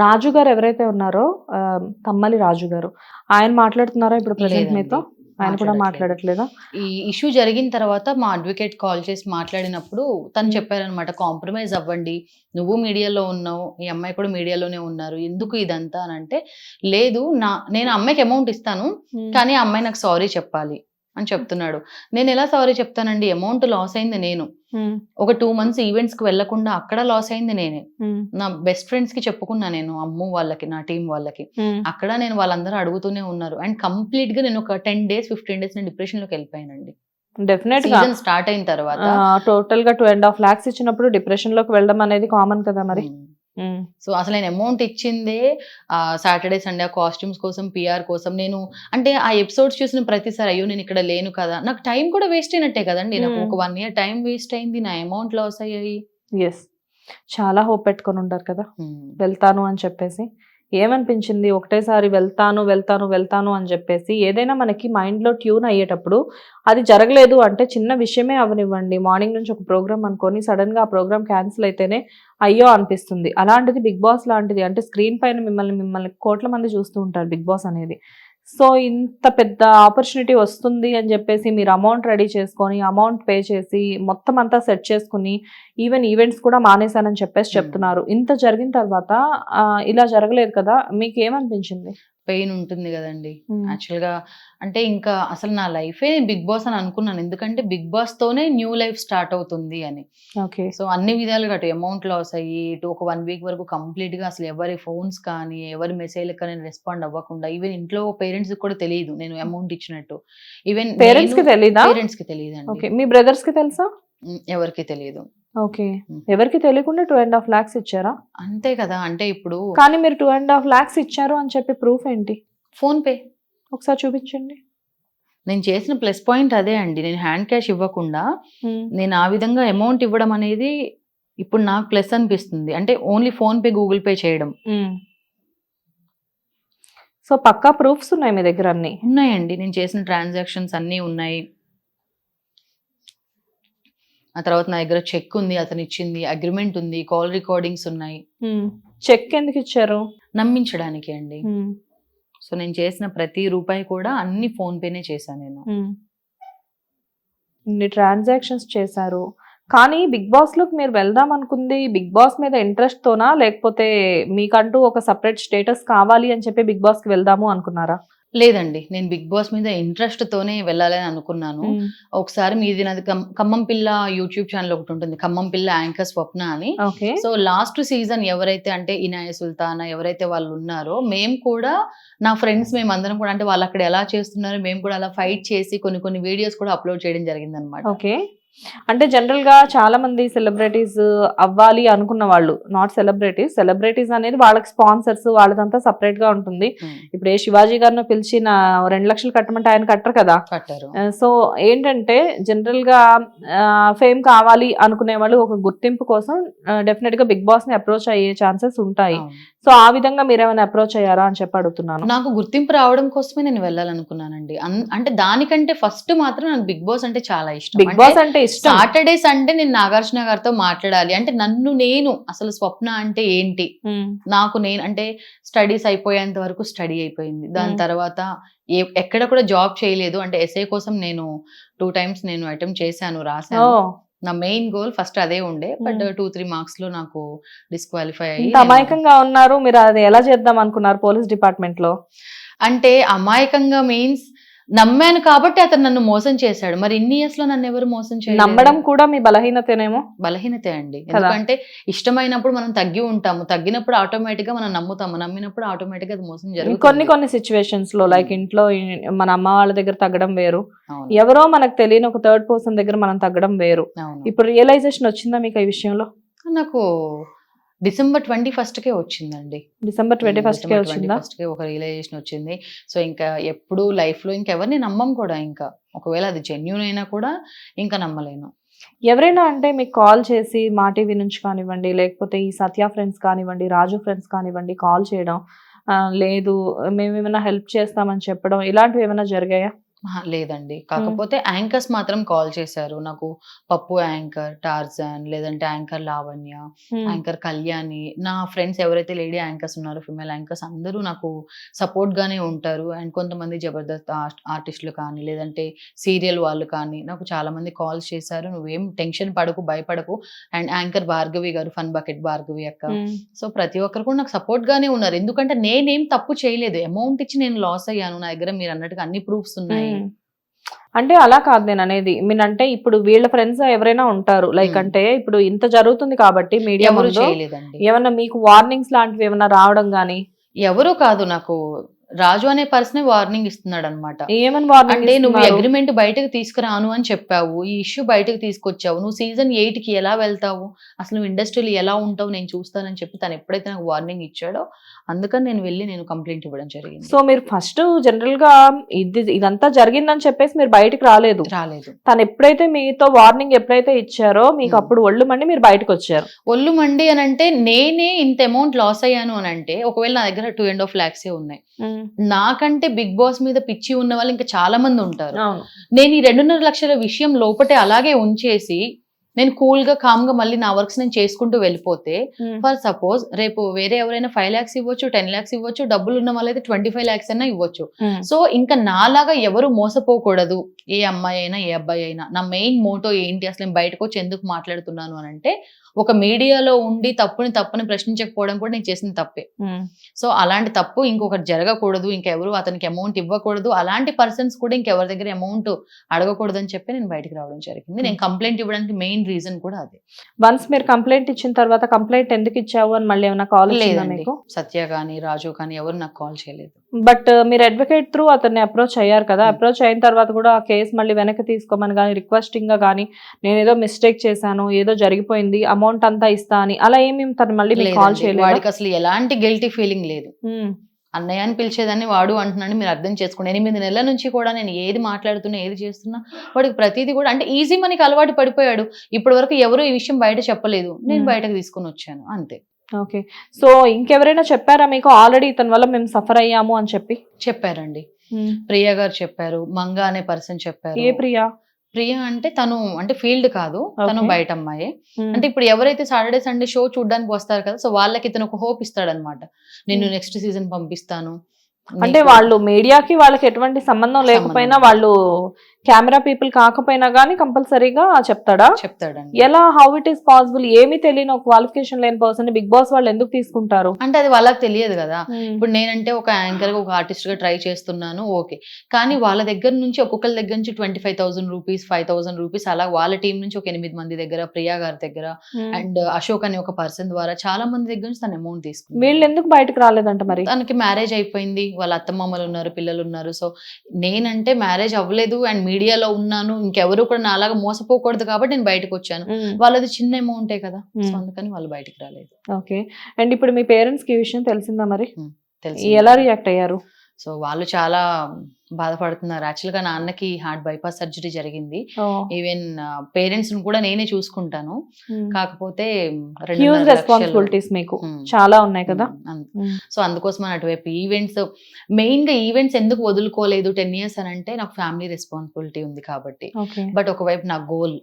రాజు గారు ఎవరైతే ఉన్నారో తమ్మలి రాజు గారు ఆయన మాట్లాడుతున్నారా ఇప్పుడు ప్రజెంట్. మీతో ఆయన కూడా మాట్లాడట్లేదు. ఈ ఇష్యూ జరిగిన తర్వాత మా అడ్వకేట్ కాల్ చేసి మాట్లాడినప్పుడు తను. చెప్పారనమాట కాంప్రమైజ్ అవ్వండి నువ్వు మీడియాలో ఉన్నావు ఈ అమ్మాయి కూడా మీడియాలోనే ఉన్నారు ఎందుకు ఇదంతా అని అంటే లేదు నా నేను అమ్మాయికి అమౌంట్ ఇస్తాను కానీ ఆ అమ్మాయి నాకు సారీ చెప్పాలి అని చెప్తున్నాడు. నేను ఎలా సారీ చెప్తానండి? అమౌంట్ లాస్ అయింది నేను. ఒక టూ మంత్స్ ఈవెంట్స్కి వెళ్ళకుండా అక్కడ లాస్ అయింది నేనే. నా బెస్ట్ ఫ్రెండ్స్కి చెప్పుకున్నా నేను అమ్ము వాళ్ళకి నా టీం వాళ్ళకి. అక్కడ నేను వాళ్ళందరూ అడుగుతూనే ఉన్నారు. అండ్ కంప్లీట్గా నేను ఒక టెన్ డేస్ ఫిఫ్టీన్ డేస్ నేను డిప్రెషన్లోకి వెళ్ళిపోయానండి. డెఫినెట్గా. స్టార్ట్ అయిన తర్వాత. టోటల్గా టూ అండ్ హాఫ్ లాక్స్ ఇచ్చినప్పుడు డిప్రెషన్లోకి వెళ్ళడం అనేది కామన్ కదా మరి? సో అసలు నేను అమౌంట్ ఇచ్చిందే సాటర్డే సండే కాస్ట్యూమ్స్ కోసం పిఆర్ కోసం నేను అంటే ఆ ఎపిసోడ్స్ చూసిన ప్రతిసారి అయ్యో నేను ఇక్కడ లేను కదా. నాకు టైం కూడా వేస్ట్ అయినట్టే కదండి. నాకు. ఒక వన్ ఇయర్ టైం వేస్ట్ అయింది నా అమౌంట్ లాస్ అయ్యాయి. ఎస్ చాలా హోప్ పెట్టుకొని ఉంటారు కదా. వెళ్తాను అని చెప్పేసి. ఏమనిపించింది? ఒకటేసారి వెళ్తాను వెళ్తాను వెళ్తాను అని చెప్పేసి ఏదైనా మనకి మైండ్లో ట్యూన్ అయ్యేటప్పుడు అది జరగలేదు అంటే చిన్న విషయమే అవనివ్వండి. మార్నింగ్ నుంచి ఒక ప్రోగ్రామ్ అనుకొని సడన్గా ఆ ప్రోగ్రామ్ క్యాన్సిల్ అయితేనే అయ్యో అనిపిస్తుంది. అలాంటిది బిగ్ బాస్ లాంటిది అంటే స్క్రీన్ పైన మిమ్మల్ని మిమ్మల్ని కోట్ల మంది చూస్తూ ఉంటారు బిగ్ బాస్ అనేది. సో ఇంత పెద్ద ఆపర్చునిటీ వస్తుంది అని చెప్పేసి మీరు అమౌంట్ రెడీ చేసుకొని అమౌంట్ పే చేసి మొత్తం అంతా సెట్ చేసుకుని ఈవెన్ ఈవెంట్స్ కూడా మానేశానని చెప్పేసి Hmm. చెప్తున్నారు ఇంత జరిగిన తర్వాత ఇలా జరగలేదు కదా మీకు ఏమనిపించింది పెయిన్ ఉంటుంది కదండి. యాక్చువల్గా అంటే ఇంకా అసలు నా లైఫే బిగ్ బాస్ అని అనుకున్నాను. ఎందుకంటే బిగ్ బాస్ తోనే న్యూ లైఫ్ స్టార్ట్ అవుతుంది అని. ఓకే. సో అన్ని విధాలుగా అటు అమౌంట్ లాస్ అయ్యి ఇటు ఒక వన్ వీక్ వరకు కంప్లీట్గా అసలు ఎవరి ఫోన్స్ కానీ ఎవరి మెసేజ్ కానీ రెస్పాండ్ అవ్వకుండా ఈవెన్ ఇంట్లో పేరెంట్స్ కూడా తెలియదు నేను అమౌంట్ ఇచ్చినట్టు. ఈవెన్ పేరెంట్స్కి తెలీదా? పేరెంట్స్కి తెలియదు ఓకే. మీ బ్రదర్స్కి తెలుసా? ఎవరికి తెలియదు ఓకే. ఎవరికి తెలియకుండా టూ అండ్ హాఫ్ లాక్స్ ఇచ్చారా? అంతే కదా అంటే ఇప్పుడు కానీ మీరు టూ అండ్ హాఫ్ లాక్స్ ఇచ్చారు అని చెప్పి ప్రూఫ్ ఏంటి? ఫోన్ పే ఒకసారి చూపించండి. నేను చేసిన ప్లస్ పాయింట్ అదే అండి. నేను హ్యాండ్ క్యాష్ ఇవ్వకుండా. నేను ఆ విధంగా అమౌంట్ ఇవ్వడం అనేది ఇప్పుడు నాకు ప్లస్ అనిపిస్తుంది. అంటే only PhonePe Google pay చేయడం. సో పక్కా ప్రూఫ్స్ ఉన్నాయి మీ దగ్గర అన్ని? ఉన్నాయండి. నేను చేసిన ట్రాన్సాక్షన్స్ అన్నీ ఉన్నాయి. ఆ తర్వాత నా దగ్గర చెక్ ఉంది అతను ఇచ్చింది అగ్రిమెంట్ ఉంది కాల్ రికార్డింగ్స్ ఉన్నాయి. చెక్ ఎందుకు ఇచ్చారు? నమ్మించడానికి అండి. సో నేను చేసిన ప్రతి రూపాయి కూడా అన్ని ఫోన్ పేనే చేశాను నేను. ఇన్ని ట్రాన్సాక్షన్స్ చేశారు. కానీ బిగ్ బాస్లోకి మీరు వెళ్దాం అనుకుంది బిగ్ బాస్ మీద ఇంట్రెస్ట్ తోనా? లేకపోతే మీకంటూ ఒక సపరేట్ స్టేటస్ కావాలి అని చెప్పి బిగ్ బాస్కి వెళ్దాము అనుకున్నారా? లేదండి నేను బిగ్ బాస్ మీద ఇంట్రెస్ట్ తోనే వెళ్ళాలని అనుకున్నాను. ఒకసారి మీది నాది ఖమ్మం పిల్ల యూట్యూబ్ ఛానల్ ఒకటి ఉంటుంది ఖమ్మం పిల్ల యాంకర్ స్వప్న అని. సో లాస్ట్ సీజన్ ఎవరైతే అంటే ఇనాయ సుల్తానా ఎవరైతే వాళ్ళు ఉన్నారో మేము కూడా నా ఫ్రెండ్స్ మేము అందరం కూడా అంటే వాళ్ళు అక్కడ ఎలా చేస్తున్నారో మేము కూడా అలా ఫైట్ చేసి కొన్ని కొన్ని వీడియోస్ కూడా అప్లోడ్ చేయడం జరిగింది అనమాట అంటే జనరల్గా చాలా మంది సెలబ్రిటీస్ అవ్వాలి అనుకున్న వాళ్ళు నాట్ సెలబ్రిటీస్ సెలబ్రిటీస్ అనేది వాళ్ళకి స్పాన్సర్స్ వాళ్ళదంతా సపరేట్గా ఉంటుంది ఇప్పుడు ఏ శివాజీ గారిని పిలిచి నా రెండు లక్షలు కట్టమంటే ఆయన కట్టరు కదా. కట్టారు. సో ఏంటంటే జనరల్గా ఫేమ్ కావాలి అనుకునే వాళ్ళు ఒక గుర్తింపు కోసం డెఫినెట్గా బిగ్ బాస్ని అప్రోచ్ అయ్యే ఛాన్సెస్ ఉంటాయి. సో ఆ విధంగా మీరు ఏమైనా అప్రోచ్ అయ్యారా అని చెప్పి అడుగుతున్నాను. నాకు గుర్తింపు రావడం కోసమే నేను వెళ్ళాలనుకున్నానండి. అంటే దానికంటే ఫస్ట్ మాత్రం నాకు బిగ్ బాస్ అంటే చాలా ఇష్టం. బిగ్ బాస్ అంటే ఇష్టం. సాటర్డే సండే నేను నాగార్జున గారితో మాట్లాడాలి. అంటే నన్ను నేను అసలు స్వప్న అంటే ఏంటి? నాకు నేను అంటే స్టడీస్ అయిపోయేంత వరకు స్టడీ అయిపోయింది. దాని. తర్వాత ఏ ఎక్కడ కూడా జాబ్ చేయలేదు. అంటే ఎస్ఏ కోసం నేను టూ టైమ్స్ నేను అటెంప్ట్ చేశాను రాశాను. నా మెయిన్ గోల్ ఫస్ట్ అదే ఉండే బట్. టూ త్రీ మార్క్స్లో నాకు డిస్క్వాలిఫై అయ్యి అమాయకంగా ఉన్నారు మీరు అది ఎలా చేద్దాం అనుకున్నారు పోలీస్ డిపార్ట్మెంట్లో అంటే అమాయకంగా మీన్స్ నమ్మాను కాబట్టి అతను నన్ను మోసం చేశాడు. మరి ఇన్ని ఇయర్స్లో నన్ను ఎవరు మోసం చేయలేదు? నమ్మడం కూడా మీ బలహీనతనేమో? బలహీనతే అండి. ఎందుకంటే ఇష్టమైనప్పుడు మనం తగ్గి ఉంటాము. తగ్గినప్పుడు ఆటోమేటిక్గా మనం నమ్ముతాము. నమ్మినప్పుడు ఆటోమేటిక్గా అది మోసం జరుగుతుంది. కొన్ని కొన్ని సిచ్యువేషన్స్లో లైక్ ఇంట్లో మన అమ్మ వాళ్ళ దగ్గర తగ్గడం వేరు. ఎవరో మనకు తెలియని ఒక థర్డ్ పర్సన్ దగ్గర మనం తగ్గడం వేరు. ఇప్పుడు రియలైజేషన్ వచ్చిందా మీకు ఈ విషయంలో? నాకు డిసెంబర్ ట్వంటీ ఫస్ట్ కే వచ్చిందండి. డిసెంబర్ ట్వంటీ ఫస్ట్ కే వచ్చిందా? ఫస్ట్ కే ఒక రియలైజేషన్ వచ్చింది. సో ఇంకా ఎప్పుడు లైఫ్లో ఇంకెవరిని నమ్మం కూడా ఇంకా. ఒకవేళ అది జెన్యున్ అయినా కూడా ఇంకా నమ్మలేను. ఎవరైనా అంటే మీకు కాల్ చేసి మా టీవీ నుంచి కానివ్వండి లేకపోతే ఈ సత్య ఫ్రెండ్స్ కానివ్వండి రాజు ఫ్రెండ్స్ కానివ్వండి కాల్ చేయడం లేదు మేము ఏమైనా హెల్ప్ చేస్తామని చెప్పడం ఇలాంటివి ఏమైనా జరిగాయా? లేదండి. కాకపోతే యాంకర్స్ మాత్రం కాల్ చేశారు. నాకు పప్పు యాంకర్ టార్జాన్ లేదంటే యాంకర్ లావణ్య యాంకర్ కళ్యాణి నా ఫ్రెండ్స్ ఎవరైతే లేడీ యాంకర్స్ ఉన్నారో ఫిమేల్ యాంకర్స్ అందరూ నాకు సపోర్ట్ గానే ఉంటారు. అండ్ కొంతమంది జబర్దస్త్ ఆర్టిస్టులు కానీ లేదంటే సీరియల్ వాళ్ళు కానీ నాకు చాలా మంది కాల్స్ చేశారు. నువ్వేం టెన్షన్ పడకు భయపడకు. అండ్ యాంకర్ భార్గవి గారు ఫన్ బకెట్ భార్గవి అక్క. సో ప్రతి ఒక్కరు కూడా నాకు సపోర్ట్ గానే ఉన్నారు. ఎందుకంటే నేనేం తప్పు చేయలేదు. అమౌంట్ ఇచ్చి నేను లాస్ అయ్యాను. నా దగ్గర మీరు అన్నట్టుగా అన్ని ప్రూఫ్స్ ఉన్నాయి. అంటే అలా కాదు నేను అనేది. మీనంటే ఇప్పుడు వీళ్ళ ఫ్రెండ్స్ ఎవరైనా ఉంటారు. Like um. అంటే ఇప్పుడు ఇంత జరుగుతుంది కాబట్టి మీడియా ఏమన్నా మీకు వార్నింగ్స్ లాంటివి ఏమన్నా రావడం గానీ? ఎవరు కాదు నాకు. రాజు అనే పర్సనే వార్నింగ్ ఇస్తున్నాడు అనమాట అంటే నువ్వు అగ్రిమెంట్ బయటకు తీసుకురాను అని చెప్పావు. ఈ ఇష్యూ బయటకు తీసుకొచ్చావు. నువ్వు సీజన్ ఎయిట్కి ఎలా వెళ్తావు? అసలు నువ్వు ఇండస్ట్రీలో ఎలా ఉంటావు? నేను చూస్తానని చెప్పి తను ఎప్పుడైతే నాకు వార్నింగ్ ఇచ్చాడో అందుకని నేను వెళ్ళి నేను కంప్లైంట్ ఇవ్వడం జరిగింది. సో మీరు ఫస్ట్ జనరల్గా ఇది ఇదంతా జరిగిందని చెప్పేసి మీరు బయటికి రాలేదు. రాలేదు. తను ఎప్పుడైతే మీతో వార్నింగ్ ఎప్పుడైతే ఇచ్చారో మీకు. అప్పుడు ఒళ్ళు మండి మీరు బయటకు వచ్చారు ఒళ్ళు మండి అని అంటే నేనే ఇంత అమౌంట్ లాస్ అయ్యాను అని అంటే ఒకవేళ నా దగ్గర టూ అండ్ హాఫ్ ల్యాక్స్ ఉన్నాయి. నాకంటే బిగ్ బాస్ మీద పిచ్చి ఉన్న వాళ్ళు ఇంకా చాలా మంది ఉంటారు. నేను ఈ రెండున్నర లక్షల విషయం లోపటే అలాగే ఉంచేసి నేను కూల్గా కామ్గా మళ్ళీ నా వర్క్స్ నేను చేసుకుంటూ వెళ్ళిపోతే. ఫర్ సపోజ్ రేపు వేరే ఎవరైనా ఫైవ్ ల్యాక్స్ ఇవ్వచ్చు టెన్ ల్యాక్స్ ఇవ్వచ్చు డబ్బులు ఉన్న వాళ్ళైతే ట్వంటీ ఫైవ్ ల్యాక్స్ అయినా ఇవ్వచ్చు. సో ఇంకా నాలాగా ఎవరు మోసపోకూడదు ఏ అమ్మాయి అయినా ఏ అబ్బాయి అయినా నా మెయిన్ మోటో ఏంటి అసలు నేను బయటకు వచ్చి ఎందుకు మాట్లాడుతున్నాను అని అంటే ఒక మీడియాలో ఉండి తప్పుని తప్పుని ప్రశ్నించకపోవడం కూడా నేను చేసిన తప్పే. ఉమ్. సో అలాంటి తప్పు ఇంకొకటి జరగకూడదు ఇంకెవరు అతనికి అమౌంట్ ఇవ్వకూడదు అలాంటి పర్సన్స్ కూడా ఇంకెవరి దగ్గర అమౌంట్ అడగకూడదు అని చెప్పి నేను బయటికి రావడం జరిగింది. నేను కంప్లైంట్ ఇవ్వడానికి మెయిన్ రీజన్ కూడా అదే. వన్స్ మీరు కంప్లైంట్ ఇచ్చిన తర్వాత కంప్లైంట్ ఎందుకు ఇచ్చావు అని మళ్ళీ ఏమైనా కాల్ లేదండి. మీకు? సత్య కానీ రాజు కానీ ఎవరు నాకు కాల్ చేయలేదు. బట్ మీరు అడ్వకేట్ త్రూ అతన్ని అప్రోచ్ అయ్యారు కదా. Hmm. అప్రోచ్ అయిన తర్వాత కూడా ఆ కేసు మళ్ళీ వెనక్కి తీసుకోమని కానీ రిక్వెస్టింగ్గా కానీ నేను ఏదో మిస్టేక్ చేశాను ఏదో జరిగిపోయింది అమౌంట్ అంతా ఇస్తా అని అలా ఏమి తను మళ్ళీ కాల్. చేయలేదు? వాడికి అసలు ఎలాంటి గిల్టీ ఫీలింగ్ లేదు. అన్నయ్య అని పిలిచేదాన్ని వాడు అంటున్నాడు మీరు అర్థం చేసుకోండి. ఎనిమిది నెలల నుంచి కూడా నేను ఏది మాట్లాడుతున్నా ఏది చేస్తున్నా వాడికి ప్రతిదీ కూడా అంటే ఈజీ మనకి అలవాటు పడిపోయాడు. ఇప్పటి వరకు ఎవరు ఈ విషయం బయట చెప్పలేదు. నేను Hmm. బయటకు తీసుకొని వచ్చాను. అంతే. ఓకే. సో ఇంకెవరైనా చెప్పారా మీకు? ఆల్రెడీ ఇతని వల్ల మేము సఫర్ అయ్యాము అని చెప్పి. చెప్పారండి. ప్రియ గారు చెప్పారు. మంగ అనే పర్సన్ చెప్పారు. ఏ ప్రియా? ప్రియ అంటే తను అంటే ఫీల్డ్ కాదు. తను. బయట అమ్మాయి. అంటే ఇప్పుడు ఎవరైతే సాటర్డే సండే షో చూడడానికి వస్తారు కదా సో వాళ్ళకి ఇతను ఒక హోప్ ఇస్తాడనమాట. నేను. నెక్స్ట్ సీజన్ పంపిస్తాను. అంటే వాళ్ళు మీడియాకి వాళ్ళకి ఎటువంటి సంబంధం లేకపోయినా. వాళ్ళు కెమెరా పీపుల్ కాకపోయినా కానీ కంపల్సరీగా చెప్తాడా? చెప్తాడండి. ఎలా హౌ ఇట్ ఈస్ పాసిబుల్ ఏమీ తెలియని ఒక క్వాలిఫికేషన్ లేని పర్సన్ బిగ్ బాస్ వాళ్ళు ఎందుకు తీసుకుంటారు? అంటే అది వాళ్ళకి తెలియదు కదా. ఇప్పుడు నేనంటే ఒక యాంకర్గా ఒక ఆర్టిస్ట్గా ట్రై చేస్తున్నాను ఓకే. కానీ వాళ్ళ దగ్గర నుంచి ఒక్కొక్కరి దగ్గర నుంచి twenty five thousand rupees five thousand rupees అలా వాళ్ళ టీం నుంచి ఒక ఎనిమిది మంది దగ్గర ప్రియా గారి దగ్గర అండ్ అశోక్ అనే ఒక పర్సన్ ద్వారా చాలా మంది దగ్గర నుంచి తన అమౌంట్ తీసుకుంది. వీళ్ళు ఎందుకు బయటకు రాలేదంట మరి? తనకి మ్యారేజ్ అయిపోయింది. వాళ్ళ అత్తమామలు ఉన్నారు పిల్లలు ఉన్నారు. సో నేనంటే మ్యారేజ్ అవ్వలేదు అండ్ మీడియాలో ఉన్నాను ఇంకెవరు కూడా నాలాగా మోసపోకూడదు కాబట్టి నేను బయటకు వచ్చాను. వాళ్ళది చిన్న అమౌంటే కదా సో. అందుకని వాళ్ళు బయటకు రాలేదు. ఓకే. అండ్ ఇప్పుడు మీ పేరెంట్స్కి ఈ విషయం తెలిసిందా మరి? తెలుసు ఎలా రియాక్ట్ అయ్యారు? సో వాళ్ళు చాలా బాధపడుతున్నారు. యాక్చువల్గా నాన్నకి హార్ట్ బైపాస్ సర్జరీ జరిగింది. ఈవెన్ పేరెంట్స్ కూడా నేనే చూసుకుంటాను. కాకపోతే రెస్పాన్సిబిలిటీస్ మీకు. చాలా ఉన్నాయి కదా. సో అందుకోసం అటువైపు ఈవెంట్స్ మెయిన్గా ఈవెంట్స్ ఎందుకు వదులుకోలేదు టెన్ ఇయర్స్ అని అంటే నాకు ఫ్యామిలీ రెస్పాన్సిబిలిటీ ఉంది కాబట్టి. బట్ ఒకవైపు నా గోల్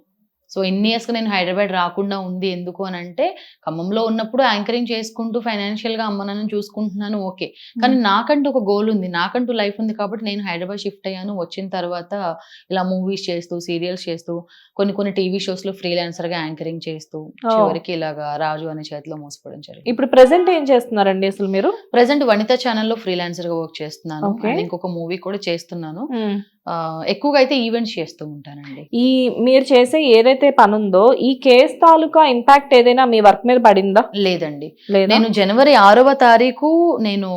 సో ఇన్ని ఇయర్స్గా నేను హైదరాబాద్ రాకుండా ఉంది ఎందుకు అని అంటే ఖమ్మంలో ఉన్నప్పుడు యాంకరింగ్ చేసుకుంటూ financial గా అమ్మ నాన్నని చూసుకుంటున్నాను ఓకే. కానీ నాకంటూ ఒక గోల్ ఉంది. నాకంటూ లైఫ్ ఉంది కాబట్టి నేను హైదరాబాద్ షిఫ్ట్ అయ్యాను. వచ్చిన తర్వాత ఇలా మూవీస్ చేస్తూ సీరియల్స్ చేస్తూ కొన్ని కొన్ని టీవీ షోస్లో ఫ్రీలాన్సర్గా యాంకరింగ్ చేస్తూ చివరికి ఇలాగా రాజు అనే చేతిలో మోసపోవడం జరిగింది. ఇప్పుడు ప్రెసెంట్ ఏం చేస్తున్నారండి అసలు మీరు? ప్రజెంట్ వనిత ఛానల్లో ఫ్రీలాన్సర్గా వర్క్ చేస్తున్నాను. ఇంకొక మూవీ కూడా చేస్తున్నాను. ఆ, ఎక్కువగా అయితే ఈవెంట్స్ చేస్తూ ఉంటానండి. ఈ మీరు చేసే ఏదైతే పని ఉందో ఈ కేస్ తాలూకా ఇంపాక్ట్ ఏదైనా మీ వర్క్ మీద పడిందా? లేదండి. లేదా? నేను జనవరి ఆరవ తారీఖు నేను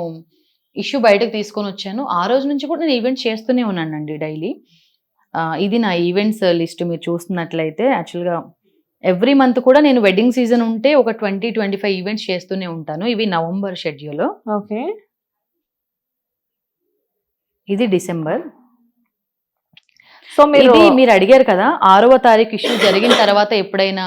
ఇష్యూ బయటకు తీసుకొని వచ్చాను. ఆ రోజు నుంచి కూడా నేను ఈవెంట్స్ చేస్తూనే ఉన్నానండి డైలీ. ఇది నా ఈవెంట్స్ లిస్ట్ మీరు చూస్తున్నట్లయితే యాక్చువల్గా ఎవ్రీ మంత్ కూడా నేను వెడ్డింగ్ సీజన్ ఉంటే ఒక ట్వంటీ ట్వంటీ ఫైవ్ ఈవెంట్స్ చేస్తూనే ఉంటాను. ఇవి నవంబర్ షెడ్యూల్. ఓకే. ఇది డిసెంబర్. సో మీరు మీరు అడిగారు కదా ఆరవ తారీఖు ఇష్యూ జరిగిన తర్వాత ఎప్పుడైనా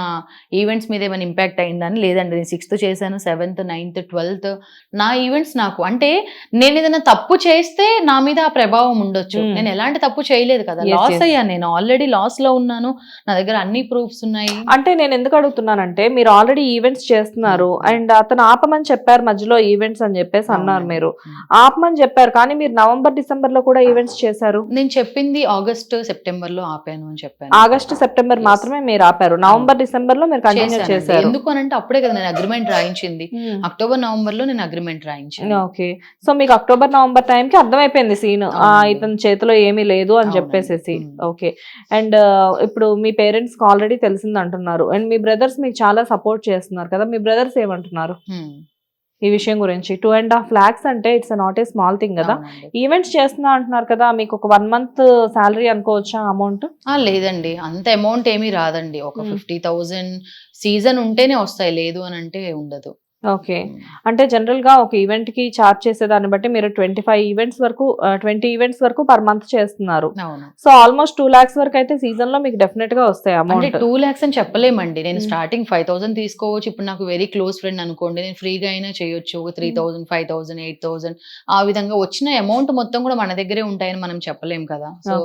ఈవెంట్స్ మీద ఏమైనా ఇంపాక్ట్ అయిందని లేదండి నేను సిక్స్త్ చేశాను సెవెంత్ నైన్త్ ట్వెల్త్ నా ఈవెంట్స్ నాకు అంటే నేను ఏదైనా తప్పు చేస్తే నా మీద ఆ ప్రభావం ఉండొచ్చు Hmm. నేను ఎలాంటి తప్పు చేయలేదు కదా లాస్. అయ్యాను నేను ఆల్రెడీ లాస్లో ఉన్నాను నా దగ్గర అన్ని ప్రూఫ్స్ ఉన్నాయి అంటే నేను ఎందుకు అడుగుతున్నానంటే మీరు ఆల్రెడీ ఈవెంట్స్ చేస్తున్నారు Hmm. అండ్ అతను ఆపమని చెప్పారు మధ్యలో ఈవెంట్స్ అని చెప్పేసి అన్నారు. మీరు Hmm. ఆపమని చెప్పారు కానీ మీరు నవంబర్ డిసెంబర్లో కూడా ఈవెంట్స్ చేశారు నేను చెప్పింది ఆగస్ట్ సెప్టెంబర్లో ఆపాను అని చెప్పాను. August September. మాత్రమే మీరు ఆపారు. నవంబర్ డిసెంబర్లో మీరు కంటిన్యూ. చేశారు. ఎందుకు అని అంటే అప్పుడే కదా నేను అగ్రిమెంట్ రాయించింది. అక్టోబర్ నవంబర్లో నేను అగ్రిమెంట్ రాయించాను. ఓకే సో మీకు అక్టోబర్ నవంబర్ టైం కి అర్థమైపోయింది సీన్. ఇతని చేతిలో ఏమీ లేదు అని. చెప్పేసేసి. Hmm. ఓకే అండ్ ఇప్పుడు మీ పేరెంట్స్కి ఆల్రెడీ తెలిసింది అంటున్నారు అండ్ మీ బ్రదర్స్ మీకు చాలా సపోర్ట్ చేస్తున్నారు కదా. మీ బ్రదర్స్ ఏమంటున్నారు? Hmm. ఈ విషయం గురించి. టూ అండ్ హాఫ్ లాక్స్ అంటే it's not a small thing కదా. ఈవెంట్స్ చేస్తున్నా అంటున్నారు కదా మీకు ఒక వన్ మంత్ శాలరీ అనుకోవచ్చా అమౌంట్ ఆ, లేదండి. అంత అమౌంట్ ఏమీ రాదండి. ఒక. ఫిఫ్టీ థౌజండ్ సీజన్ ఉంటేనే వస్తాయి లేదు అని అంటే ఉండదు. ఓకే. అంటే జనరల్గా ఒక ఈవెంట్కి చార్జ్ చేసే దాన్ని బట్టి మీరు ట్వంటీ ఫైవ్ ఈవెంట్స్ వరకు ట్వంటీ ఈవెంట్స్ వరకు పర్ మంత్ చేస్తున్నారు. సో ఆల్మోస్ట్ టూ లాక్స్ వరకు అయితే సీజన్లో మీకు డెఫినెట్గా వస్తాయి అమౌంట్. టూ ల్యాక్స్ అని చెప్పలేమండి. నేను Hmm. స్టార్టింగ్ ఫైవ్ థౌసండ్ తీసుకోవచ్చు. ఇప్పుడు నాకు వెరీ క్లోజ్ ఫ్రెండ్ అనుకోండి నేను ఫ్రీగా అయినా చేయొచ్చు. ఒక three Hmm. Thousand five thousand eight thousand ఆ విధంగా వచ్చిన అమౌంట్ మొత్తం కూడా మన దగ్గరే ఉంటాయని మనం చెప్పలేం కదా. సో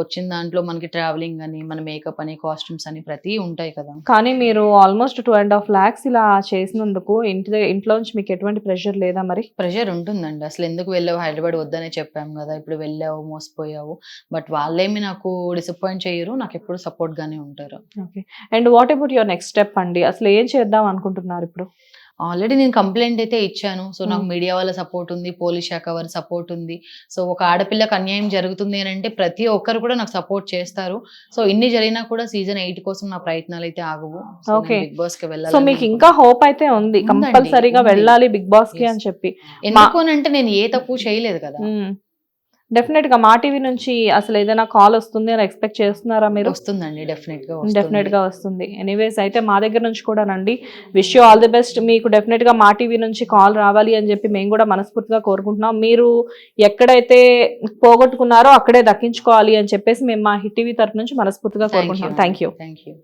వచ్చిన దాంట్లో మనకి ట్రావెలింగ్ అని మన మేకప్ అని కాస్ట్యూమ్స్ అని ప్రతి ఉంటాయి కదా. కానీ మీరు almost two and half lakhs ఇలా చేసినందుకు ఇంటి దగ్గ- ఇంట్లో నుంచి మీకు ఎటువంటి ప్రెషర్ లేదా మరి? ప్రెషర్ ఉంటుందండి. అసలు ఎందుకు వెళ్ళావు? హైదరాబాద్ వద్దనే చెప్పాం కదా. ఇప్పుడు వెళ్ళావు మోసపోయావు. బట్ వాళ్ళేమి నాకు డిసప్పాయింట్ చేయరు నాకు ఎప్పుడు సపోర్ట్ గానే ఉంటారు. Okay. And what about your next step అండి? అసలు ఏం చేద్దాం అనుకుంటున్నారు ఇప్పుడు? ఆల్రెడీ నేను కంప్లైంట్ అయితే ఇచ్చాను. సో నాకు Hmm. మీడియా వాళ్ళ సపోర్ట్ ఉంది పోలీస్ శాఖ వారి సపోర్ట్ ఉంది. సో ఒక ఆడపిల్లకి అన్యాయం జరుగుతుంది అని అంటే ప్రతి ఒక్కరు కూడా నాకు సపోర్ట్ చేస్తారు. సో ఇన్ని జరిగినా కూడా సీజన్ ఎయిట్ కోసం నా ప్రయత్నాలు అయితే ఆగవు. బిగ్ బాస్కి సో వెళ్ళాలి మీకు ఇంకా హోప్ అయితే ఉంది. కంపల్సరీగా. వెళ్ళాలి బిగ్ బాస్కి. అని చెప్పి. ఎందుకు అంటే నేను ఏ తప్పు చేయలేదు కదా. డెఫినెట్గా మా టీవీ నుంచి అసలు ఏదైనా కాల్ వస్తుంది అని ఎక్స్పెక్ట్ చేస్తున్నారా మీరు? వస్తుందండి డెఫినెట్గా డెఫినెట్గా వస్తుంది. ఎనీవేస్ అయితే మా దగ్గర నుంచి కూడానండి wish you all the best మీకు డెఫినెట్గా మా టీవీ నుంచి కాల్ రావాలి అని చెప్పి మేము కూడా మనస్ఫూర్తిగా కోరుకుంటున్నాం. మీరు ఎక్కడైతే పోగొట్టుకున్నారో అక్కడే దక్కించుకోవాలి అని చెప్పేసి మేము మా హిట్ టీవీ తరఫు నుంచి మనస్ఫూర్తిగా కోరుకుంటున్నాం. Thank you thank you